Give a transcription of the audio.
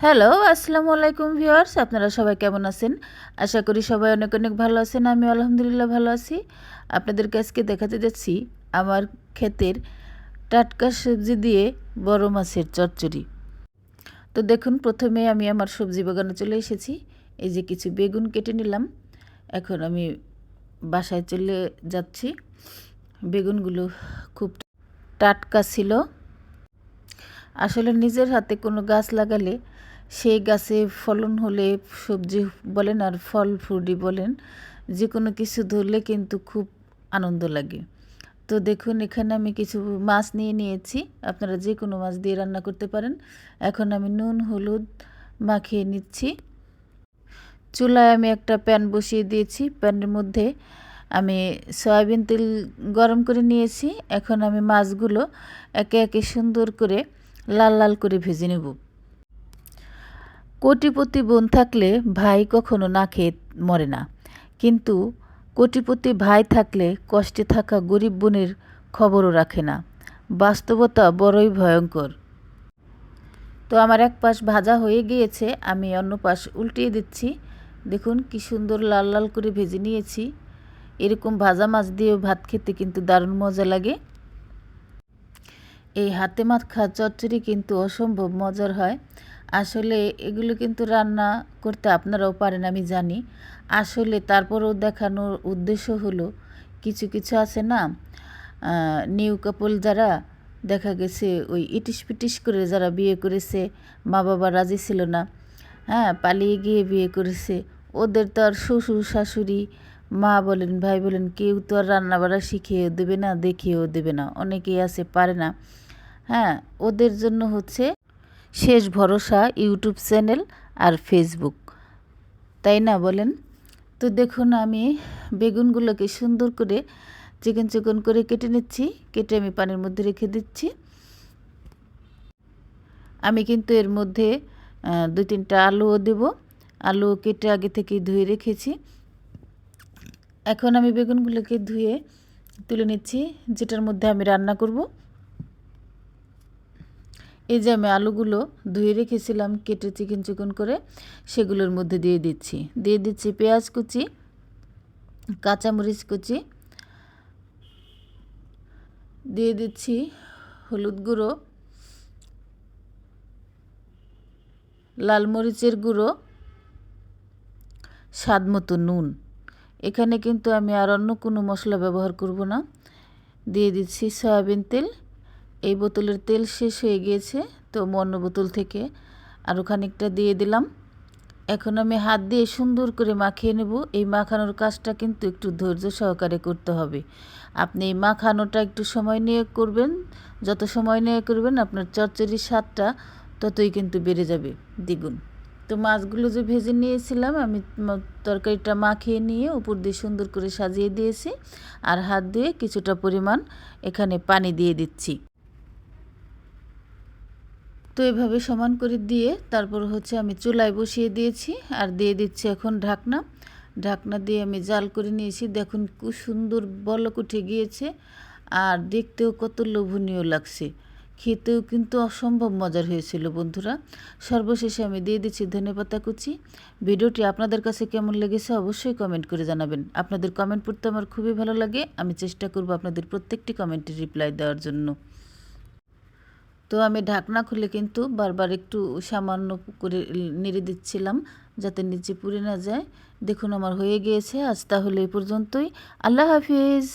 Hello আসসালামু আলাইকুম viewers, আপনারা সবাই কেমন আছেন? আশা করি সবাই অনেক অনেক ভালো আছেন আমি আলহামদুলিল্লাহ ভালো আছি। আপনাদেরকে আজকে দেখাতে যাচ্ছি আমার ক্ষেতের টাটকা সবজি দিয়ে বড় মাছের চচ্চড়ি। তো দেখুন, প্রথমে আমি আমার সবজি বাগানে চলে এসেছি। এই যে কিছু বেগুন কেটে নিলাম। এখন আমি বাসায় চলে যাচ্ছি। বেগুনগুলো খুব টাটকা ছিল। আসলে নিজের হাতে কোনো গাছ লাগালে সেই গাছে ফলন হলে সবজি বলেন আর ফল ফ্রুটি বলেন যে কোনো কিছু ধরলে কিন্তু খুব আনন্দ লাগে। তো দেখুন, এখানে আমি কিছু মাছ নিয়ে নিয়েছি। আপনারা যে কোনো মাছ দিয়ে রান্না করতে পারেন। এখন আমি নুন, হলুদ মাখিয়ে নিচ্ছি। চুলায় আমি একটা প্যান বসিয়ে দিয়েছি। প্যানের মধ্যে আমি সয়াবিন তেল গরম করে নিয়েছি। এখন আমি মাছগুলো একে একে সুন্দর করে লাল লাল করে ভেজে নেব। কোটিপতি বোন থাকলে ভাই কখনো না খেয়ে মরে না। কিন্তু কোটিপতি ভাই থাকলে কষ্টে থাকা গরিব বোনের খবরও রাখে না। বাস্তবতা বড়ই ভয়ঙ্কর। তো আমার এক পাশ ভাজা হয়ে গিয়েছে, আমি অন্য পাশ উল্টিয়ে দিচ্ছি। দেখুন কি সুন্দর লাল লাল করে ভেজে নিয়েছি। এরকম ভাজা মাছ দিয়েও ভাত খেতে কিন্তু দারুণ মজা লাগে। এই হাতে মাখা চচ্চড়ি কিন্তু অসম্ভব মজার হয়। আসলে এগুলো কিন্তু রান্না করতে আপনারাও পারেন, আমি জানি। আসলে তারপরেও দেখানোর উদ্দেশ্য হলো, কিছু কিছু আছে না নিউ কাপল যারা, দেখা গেছে ওই ইটিস পিটিস করে যারা বিয়ে করেছে মা বাবা রাজি ছিল না হ্যাঁ পালিয়ে গিয়ে বিয়ে করেছে, ওদের তো আর শ্বশুর, শাশুড়ি, মা বলেন, ভাই বলেন, কেউ তো আর রান্নাবাড়া শিখিয়েও দেবে না, দেখিয়েও দেবে না, অনেকেই আছে, পারে না। হ্যাঁ ওদের জন্য হচ্ছে শেষ ভরসা ইউটিউব চ্যানেল আর ফেসবুক। তাই না বলেন? তো দেখুন, আমি বেগুনগুলোকে সুন্দর করে চিকন চিকন করে কেটে নিচ্ছি, কেটে আমি পানির মধ্যে রেখে দিচ্ছি। আমি কিন্তু এর মধ্যে দুই তিনটা আলুও দেব। আলু কেটে আগে থেকে ধুয়ে রেখেছি। এখন আমি বেগুনগুলোকে ধুয়ে তুলে নিচ্ছি, যেটার মধ্যে আমি রান্না করব। এই যে আমি আলুগুলো ধুয়ে রেখেছিলাম, কেটে চিকেন চিকন করে, সেগুলোর মধ্যে দিয়ে দিচ্ছি। দিয়ে দিচ্ছি পেঁয়াজ কুচি, কাঁচামরিচ কুচি, দিয়ে দিচ্ছি হলুদ গুঁড়ো, লাল মরিচের গুঁড়ো, স্বাদ মতো নুন। এখানে কিন্তু আমি আর অন্য কোনো মশলা ব্যবহার করব না। দিয়ে দিচ্ছি সয়াবিন তেল এই বোতলের তেল শেষ হয়ে গিয়েছে, তো অন্য বোতল থেকে আরও খানিকটা দিয়ে দিলাম। এখন আমি হাত দিয়ে সুন্দর করে মাখিয়ে নেব। এই মাখানোর কাজটা কিন্তু একটু ধৈর্য সহকারে করতে হবে। আপনি এই মাখানোটা একটু সময় নিয়ে করবেন। যত সময় নিয়ে করবেন আপনার চচ্চড়ির স্বাদটা ততই কিন্তু বেড়ে যাবে। দ্বিগুণ। তো মাছগুলো যে ভেজে নিয়েছিলাম, আমি তরকারিটা মাখিয়ে নিয়ে উপর দিয়ে সুন্দর করে সাজিয়ে দিয়েছি। আর হাত দিয়ে কিছুটা পরিমাণ এখানে পানি দিয়ে দিচ্ছি। তো এভাবে সমান করে দিয়ে তারপর হচ্ছে আমি চুলায় বসিয়ে দিয়েছি আর দিয়ে দিচ্ছি এখন ঢাকনা। ঢাকনা দিয়ে আমি জাল করে নিয়েছি। দেখুন খুব সুন্দর বলক উঠে গিয়েছে আর দেখতেও কত লোভনীয় লাগছে। খেতেও কিন্তু অসম্ভব মজার হয়েছিল বন্ধুরা। সর্বশেষে আমি দিয়ে দিচ্ছি ধনেপাতা কুচি। ভিডিওটি আপনাদের কাছে কেমন লেগেছে অবশ্যই কমেন্ট করে জানাবেন। আপনাদের কমেন্ট পড়তে আমার খুবই ভালো লাগে। আমি চেষ্টা করব আপনাদের প্রত্যেকটি কমেন্টের রিপ্লাই দেওয়ার জন্য। তো আমি ঢাকনা খুলে কিন্তু বারবার একটু সামান্য করে নেড়ে দিচ্ছিলাম যাতে নিচে পুড়ে না যায়। দেখুন, আমার হয়ে গিয়েছে। আজ তাহলে এই পর্যন্তই। আল্লাহ হাফিজ।